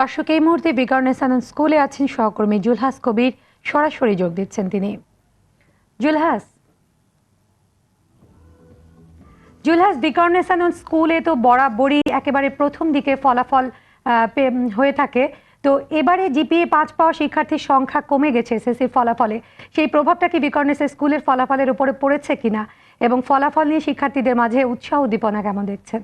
দর্শক, এই মুহূর্তে বিকারনেসানন্দ স্কুলে আছেন সহকর্মী জুলহাস কবির। সরাসরি যোগ দিচ্ছেন তিনি। জুলহাস। জুলহাস বিকারনেসানন্দ স্কুলে তো বরাবরই একেবারে প্রথম দিকে ফলাফল হয়ে থাকে। তো এবারে জিপিএ পাঁচ পাওয়া শিক্ষার্থীর সংখ্যা কমে গেছে এসএসসি ফলাফলে। সেই প্রভাবটা কি বিকর্নেসের স্কুলের ফলাফলের উপরে পড়েছে কিনা? এবং ফলাফল নিয়ে শিক্ষার্থীদের মাঝে উৎসাহ উদ্দীপনা কেমন দেখছেন?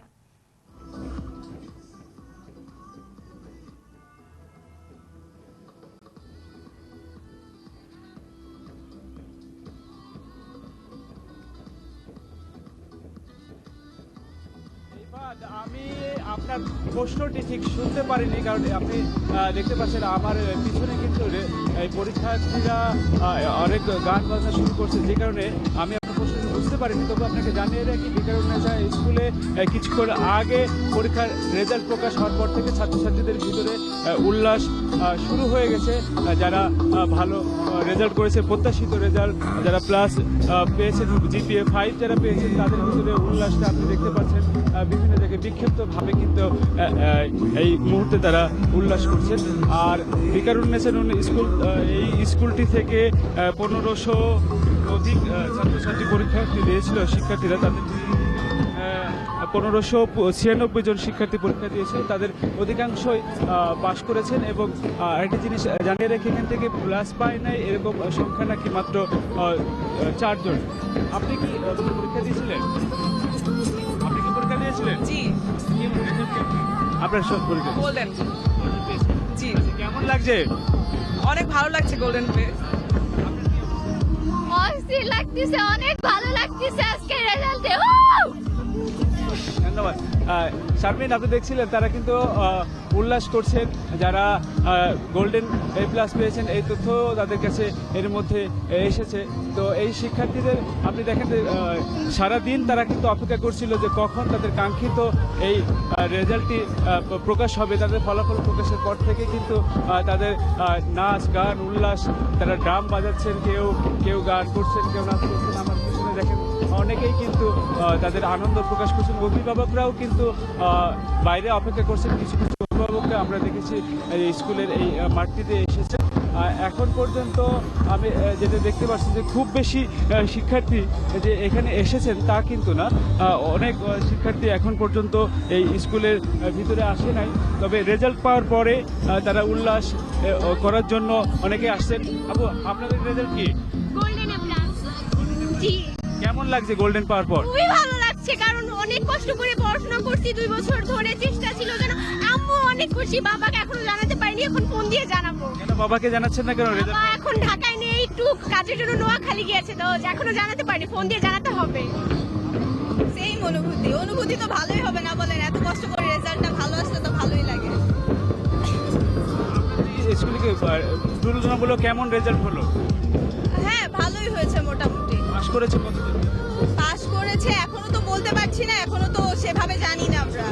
আমি আপনার প্রশ্নটি ঠিক শুনতে পারিনি, কারণ আপনি দেখতে পাচ্ছেন আমার পিছনে কিন্তু পরীক্ষার্থীরা অনেক গান বাজনা শুরু করছে, যে কারণে আমি আপনার প্রশ্নটি বুঝতে পারিনি। তবে আপনাকে জানিয়ে রাখি বিকারুন্নেসা স্কুলে কিছুক্ষণ আগে পরীক্ষার রেজাল্ট প্রকাশ হওয়ার পর থেকে ছাত্রছাত্রীদের ভিতরে উল্লাস শুরু হয়ে গেছে। যারা ভালো রেজাল্ট করেছে, প্রত্যাশিত রেজাল্ট, যারা প্লাস পেয়েছেন, জিপিএ ফাইভ যারা পেয়েছেন, তাদের ভিতরে উল্লাসটা আপনি দেখতে পাচ্ছেন। বিভিন্ন জায়গায় বিক্ষিপ্তভাবে কিন্তু এই মুহূর্তে তারা উল্লাস করছেন। আর বিকারুন্নেসেন স্কুল এই স্কুলটি থেকে পনেরোশো অধিক ছাত্রছাত্রী পরীক্ষার্থী দিয়েছিল, শিক্ষার্থীরা তাদের পনেরোশো ছিয়ানব্বই জন শিক্ষার্থী পরীক্ষা দিয়েছে তাদের অধিকাংশই পাশ করেছেন এবং আরেকটি জিনিস জানিয়ে রেখে, এখান থেকে প্লাস পায় নাই, এরকম সংখ্যা নাকি মাত্র চারজন। আপনি কি পরীক্ষা দিয়েছিলেন? আপনার সব পরীক্ষা গোল্ডেন জি। কেমন লাগছে? অনেক ভালো লাগছে গোল্ডেন পে অস্থির লাগতেছে অনেক ভালো লাগতেছে আজকে রেজাল্টে ধন্যবাদ। শারমিন, আপনি দেখছিলেন, তারা কিন্তু উল্লাস করছেন, যারা গোল্ডেন এ প্লাস পেয়েছেন, এই তথ্য তাদের কাছে এর মধ্যে এসেছে। তো এই শিক্ষার্থীদের, আপনি দেখেন সারাদিন তারা কিন্তু অপেক্ষা করছিল যে কখন তাদের কাঙ্ক্ষিত এই রেজাল্টটি প্রকাশ হবে। তাদের ফলাফল প্রকাশের পর থেকে কিন্তু তাদের নাচ, গান, উল্লাস, তারা ড্রাম বাজাচ্ছেন, কেউ কেউ গান করছেন, কেউ নাচ করছেন। আমার পিছনে দেখেন অনেকেই কিন্তু তাদের আনন্দ প্রকাশ করছেন। অভিভাবকরাও কিন্তু বাইরে অপেক্ষা করছেন। কিছু কিছু অভিভাবককে আমরা দেখেছি স্কুলের এই মাঠটিতে এসেছে এখন পর্যন্ত আমি যেটা দেখতে পাচ্ছি যে খুব বেশি শিক্ষার্থী যে এখানে এসেছেন তা কিন্তু না। অনেক শিক্ষার্থী এখন পর্যন্ত এই স্কুলের ভিতরে আসে নাই। তবে রেজাল্ট পাওয়ার পরে তারা উল্লাস করার জন্য অনেকে আসছেন। আপু আপনাদের রেজাল্ট কি? জি। কেমন লাগছে গোল্ডেন পাওয়ার পর? খুবই ভালো লাগছে কারণ অনেক কষ্ট করে পড়াশোনা করছি দুই বছর ধরে চেষ্টা ছিল যেন আম্মু অনেক খুশি বাবাকে এখনও জানাতে পারিনি এখন ফোন দিয়ে জানাব। কেন বাবাকে জানাচ্ছেন না কেন? রেজাল্ট বাবা এখন ঢাকায় নেই একটু কাজের জন্য নোয়াখালী গিয়েছে তো এখনও জানাতে পারিনি ফোন দিয়ে জানাতে হবে। সেম অনুভূতি অনুভূতি তো ভালোই হবে না বলেন এত কষ্ট করে রেজাল্টটা ভালো আসলে তো ভালোই লাগে। স্কুলে কি আহ, তুলনামূলক কেমন রেজাল্ট হলো? হ্যাঁ ভালোই হয়েছে মোটামুটি। পাস করেছে কতজন পাস করেছে এখনও তো বলতে পারছি না এখনও তো সেভাবে জানি না আমরা।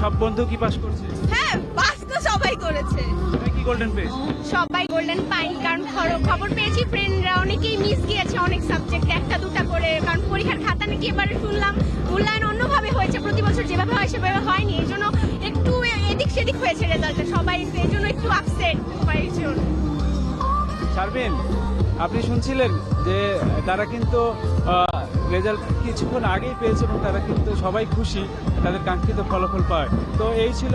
সব বন্ধু কি পাস করছে? হ্যাঁ পাস তো সবাই করেছে। সবাই কি গোল্ডেন পেয়েছে সবাই গোল্ডেন পাইনি কারণ খবর পেয়েছি ফ্রেন্ডরা অনেকেই মিস গিয়েছে অনেক সাবজেক্টে একটা দুটা করে কারণ পরীক্ষার খাতা নাকি এবারে শুনলাম মূল্যায়ন অন্যভাবে হয়েছে প্রতি বছর যেভাবে হয় সেভাবে হয়নি এই জন্য একটু এদিক সেদিক হয়েছে রেজাল্টে সবাই এই জন্য একটু আপসেট কয়েকজন শারমিন আপনি শুনছিলেন যে তারা কিন্তু রেজাল্ট কিছুক্ষণ আগেই পেয়েছে এবং তারা কিন্তু সবাই খুশি তাদের কাঙ্ক্ষিত ফলাফল পায়। তো এই ছিল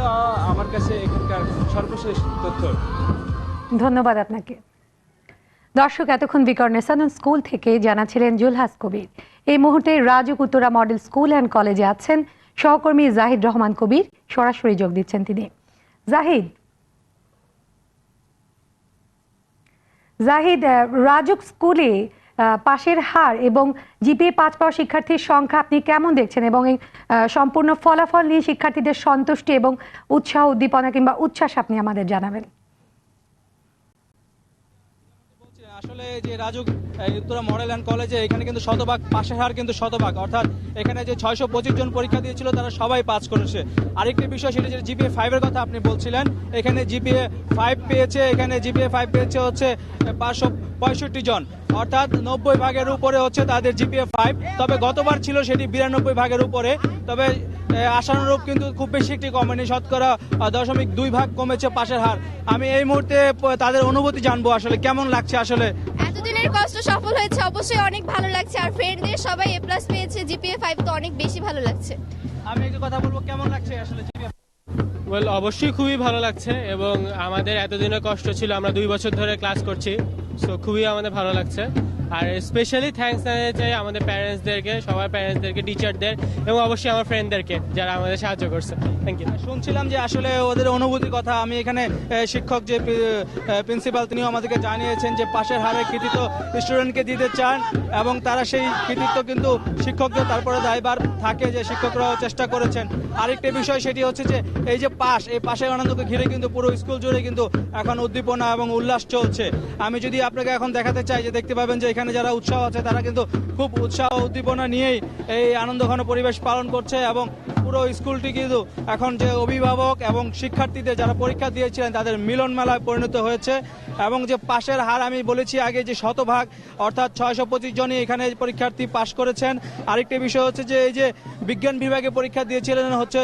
আমার কাছে এখানকার সর্বশেষ তথ্য। ধন্যবাদ আপনাকে। দর্শক, এতক্ষণ বিকর্ণেসানন স্কুল থেকে জানাছিলেন জুলহাস কবির। এই মুহূর্তে Rajuk Uttara model school and কলেজে আছেন। সহকর্মী জাহিদ রহমান কবির সরাসরি যোগ দিচ্ছেন তিনি। জাহিদ জাহিদ রাজুক স্কুলে পাশের হার এবং জিপিএ পাঁচ পাওয়া শিক্ষার্থীর সংখ্যা আপনি কেমন দেখছেন? এবং এই সম্পূর্ণ ফলাফল নিয়ে শিক্ষার্থীদের সন্তুষ্টি এবং উৎসাহ, উদ্দীপনা কিংবা উচ্ছ্বাস আপনি আমাদের জানাবেন বলছি, আসলে যে রাজুক উত্তরা মডেল অ্যান্ড কলেজে এখানে কিন্তু শতভাগ, পাশের হার কিন্তু শতভাগ। অর্থাৎ এখানে যে ছয়শো পঁচিশ জন পরীক্ষা দিয়েছিল, তারা সবাই পাস করেছে। আরেকটি বিষয় সেটা যে জিপিএ ফাইভের কথা আপনি বলছিলেন। এখানে জিপিএ ফাইভ পেয়েছে, এখানে জিপিএ ফাইভ পেয়েছে হচ্ছে পাঁচশো পঁয়ষট্টি জন। অর্থাৎ নব্বই ভাগের উপরে হচ্ছে তাদের জিপিএ ফাইভ তবে গতবার ছিল সেটি বিরানব্বই ভাগের উপরে। তবে আশানুরূপ কিন্তু খুব বেশি একটি কমেনি। শতকরা দশমিক দুই ভাগ কমেছে পাশের হার। আমি এই মুহূর্তে তাদের অনুভূতি জানব আসলে কেমন লাগছে আসলে এতদিনের কষ্ট সফল হয়েছে অবশ্যই অনেক ভালো লাগছে। আর ফ্রেন্ডদের সবাই এ প্লাস পেয়েছে জিপিএ ফাইভ তো অনেক বেশি ভালো লাগছে। আমি একটু কথা বলব কেমন লাগছে আসলে? ওয়েল অবশ্যই খুবই ভালো লাগছে এবং আমাদের এতদিনের কষ্ট ছিল আমরা দুই বছর ধরে ক্লাস করছি সো খুবই আমাদের ভালো লাগছে। আর স্পেশালি থ্যাঙ্কস জানাতে চাই আমাদের প্যারেন্টসদেরকে সবার প্যারেন্টসদেরকে টিচারদের এবং অবশ্যই আমার ফ্রেন্ডদেরকে যারা আমাদের সাহায্য করছে। থ্যাংক ইউ শুনছিলাম যে আসলে ওদের অনুভূতির কথা, আমি এখানে শিক্ষক যে প্রিন্সিপাল তিনিও আমাদেরকে জানিয়েছেন যে পাশের হারে কৃতিত্ব স্টুডেন্টকে দিতে চান, এবং তারা সেই কৃতিত্ব কিন্তু শিক্ষকদের তারপরে দায়বার থাকে যে শিক্ষকরাও চেষ্টা করেছেন। আরেকটি বিষয় সেটি হচ্ছে যে, এই যে পাশ, এই পাশের আনন্দকে ঘিরে কিন্তু পুরো স্কুল জুড়ে কিন্তু এখন উদ্দীপনা এবং উল্লাস চলছে। আমি যদি আপনাকে এখন দেখাতে চাই যে দেখতে পাবেন যে এখানে যারা উৎসাহ আছে, তারা কিন্তু খুব উৎসাহ উদ্দীপনা নিয়েই এই আনন্দঘন পরিবেশ পালন করছে এবং পুরো স্কুলটি কিন্তু এখন যে অভিভাবক এবং শিক্ষার্থীদের যারা পরীক্ষা দিয়েছিলেন, তাদের মিলন মেলায় পরিণত হয়েছে এবং যে পাশের হার আমি বলেছি আগে যে শতভাগ, অর্থাৎ ছয়শো পঁচিশ জনই এখানে পরীক্ষার্থী পাশ করেছেন। আরেকটি বিষয় হচ্ছে যে, এই যে বিজ্ঞান বিভাগে পরীক্ষা দিয়েছিলেন হচ্ছে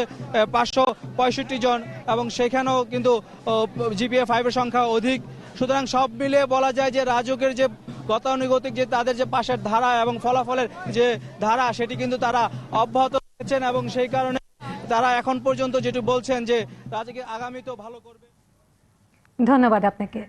পাঁচশো পঁয়ষট্টি জন এবং সেখানেও কিন্তু জিপিএ ফাইভের সংখ্যা অধিক। সুতরাং সব মিলিয়ে বলা যায় যে, রাজকের যে গতানুগতিক যে তাদের যে পাশের ধারা এবং ফলাফলের যে ধারা, সেটি কিন্তু তারা অব্যাহত রেখেছেন এবং সেই কারণে তারা এখন পর্যন্ত যেটি বলছেন যে রাজাকে আগামী তো ভালো করবে। ধন্যবাদ আপনাকে।